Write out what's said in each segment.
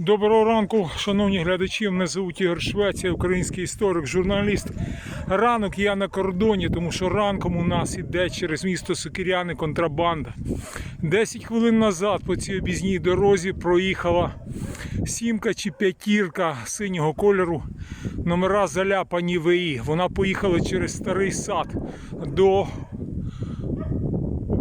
Доброго ранку, шановні глядачі. Мене звуть Ігор Швець, я український історик, журналіст. Ранок я на кордоні, тому що ранком у нас іде через місто Сокиряни контрабанда. 10 хвилин назад по цій обізній дорозі проїхала сімка чи п'ятірка синього кольору. Номера заляпані ВІ. Вона поїхала через старий сад до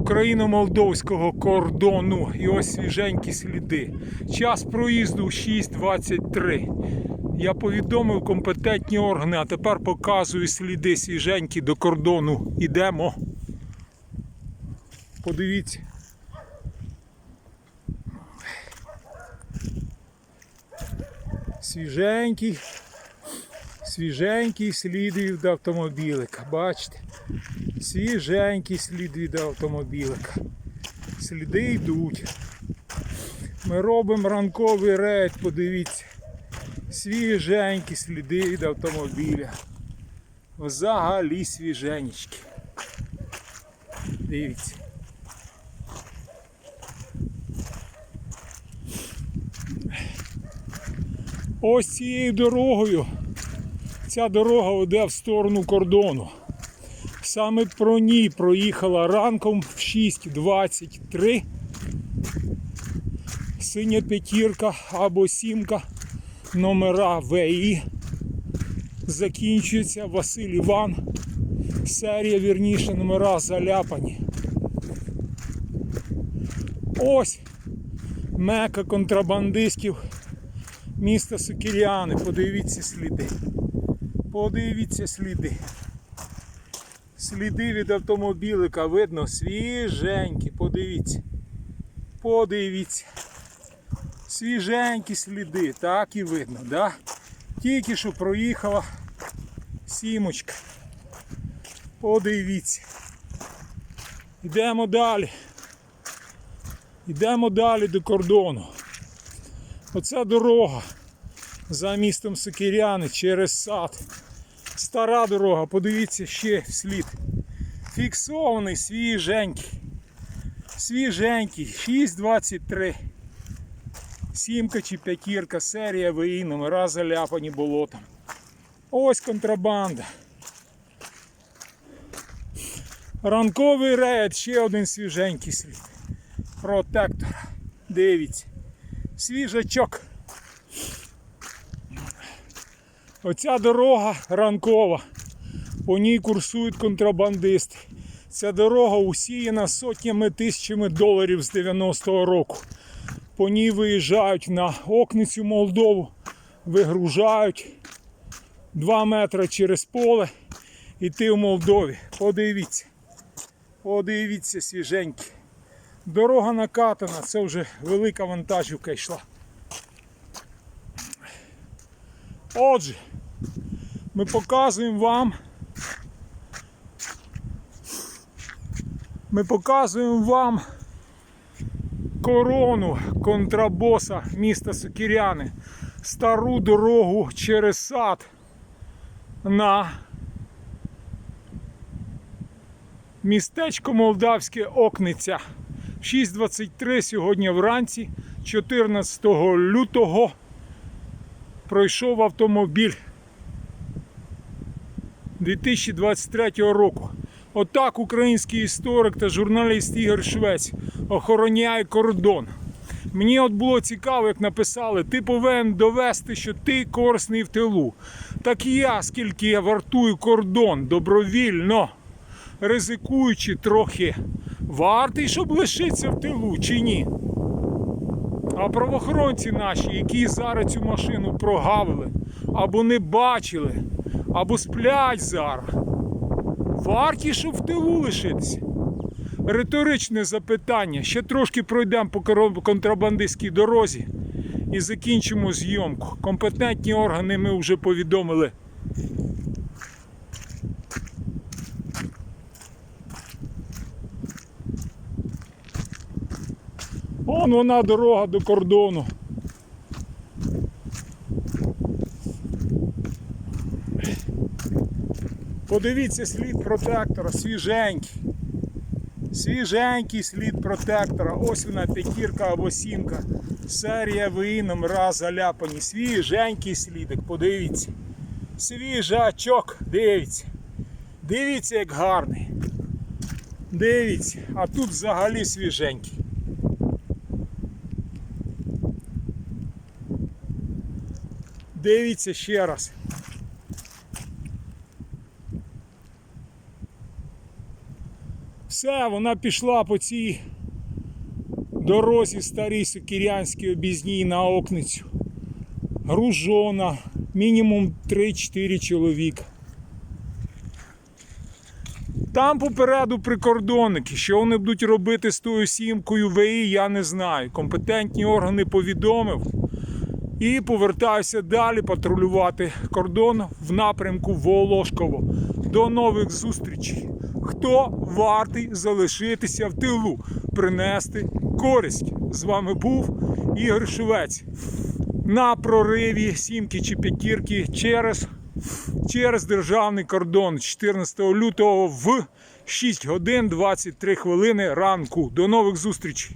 україно-молдовського кордону. І ось свіженькі сліди. Час проїзду 6.23. Я повідомив компетентні органи, а тепер показую сліди свіженькі до кордону. Ідемо. Подивіться. Свіженький, свіженький слід від автомобілика. Бачите? Свіженький слід від автомобілика. Сліди йдуть. Ми робимо ранковий рейд, подивіться. Свіженькі сліди від автомобіля. Взагалі свіженечки. Дивіться. Ось цією дорогою. Ця дорога веде в сторону кордону. Саме про ній проїхала ранком в 6.23 синя п'ятірка або сімка номера ВІ. Закінчується Василь Іван. Серія вірніше номера заляпані. Ось мека контрабандистів міста Сокіряни. Подивіться сліди. Подивіться сліди. Сліди від автомобілика видно свіженькі. Подивіться. Подивіться. Свіженькі сліди, так і видно, да? Тільки що проїхала сімочка. Подивіться. Йдемо далі. Йдемо далі до кордону. Оця дорога за містом Сокиряни через сад. Стара дорога, подивіться ще слід. Фіксований, свіженький. Свіженький, 6.23. Сімка чи п'ятірка, серія ВІ, номера заляпані болотом. Ось контрабанда. Ранковий рейд, ще один свіженький слід. Протектора. Дивіться. Свіжачок. Оця дорога ранкова. По ній курсують контрабандисти. Ця дорога усіяна сотнями тисячами доларів з 90-го року. По ній виїжджають на Окницю Молдову, вигружають 2 метри через поле іти в Молдові. Подивіться. Подивіться свіженькі. Дорога накатана, це вже велика вантажівка йшла. Отже, ми показуємо вам. Ми показуємо вам корону контрабоса міста Сокіряни. Стару дорогу через сад на містечко Молдавське Окниця. 6.23 сьогодні вранці, 14 лютого, пройшов автомобіль 2023 року. Отак український історик та журналіст Ігор Швець охороняє кордон. Мені от було цікаво, як написали, ти повинен довести, що ти корисний в тилу. Так і я, скільки я вартую кордон добровільно, ризикуючи трохи, вартий, щоб лишитися в тилу чи ні. А правоохоронці наші, які зараз цю машину прогавили, або не бачили, або сплять зараз. Варті, в тилу лишитися. Риторичне запитання. Ще трошки пройдемо по контрабандистській дорозі і закінчимо зйомку. Компетентні органи ми вже повідомили. Вон вона дорога до кордону. Подивіться слід протектора, свіженький. Свіженький слід протектора. Ось вона п'ятірка або сімка. Серія ВІ номера заляпані. Свіженький слідик, подивіться. Свіжачок, дивіться. Дивіться, як гарний. Дивіться, а тут взагалі свіженький. Дивіться ще раз. Все, вона пішла по цій дорозі старій Сокірянській обізній на окницю. Гружона, мінімум 3-4 чоловіка. Там попереду прикордонники. Що вони будуть робити з тою сімкою ВІ, я не знаю. Компетентні органи повідомив. І повертаюся далі патрулювати кордон в напрямку Волошково. До нових зустрічей. Хто вартий залишитися в тилу, принести користь? З вами був Ігор Швець на прориві сімки чи п'ятірки через, через державний кордон 14 лютого в 6 годин 23 хвилини ранку. До нових зустрічей!